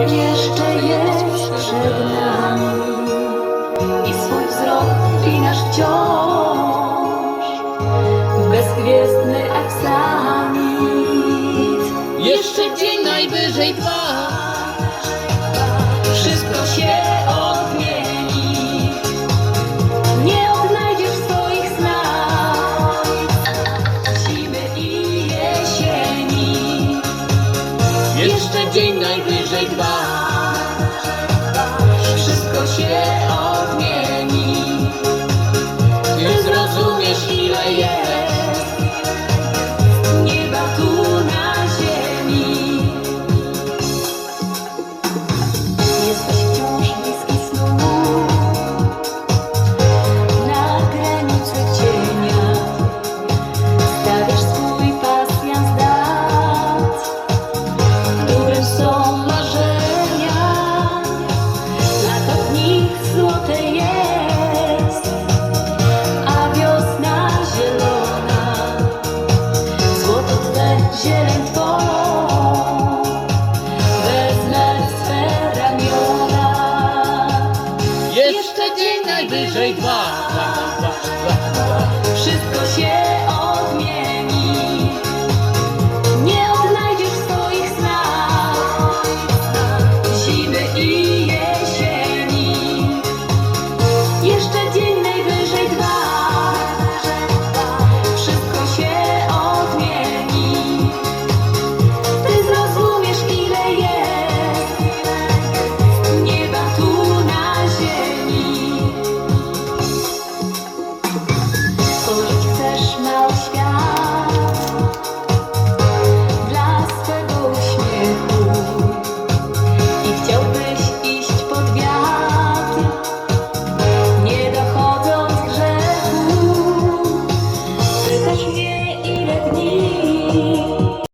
jeszcze jest przed nami i swój wzrok wpinasz wciąż bezgwiezdny aksamit. Jeszcze dzień najwyżej dwa Jeszcze dzień najwyżej dwa. Wszystko się odmieni, Ty zrozumiesz ile jest. Nieba tu Jeszcze dzień najwyżej dwa, dwa, dwa,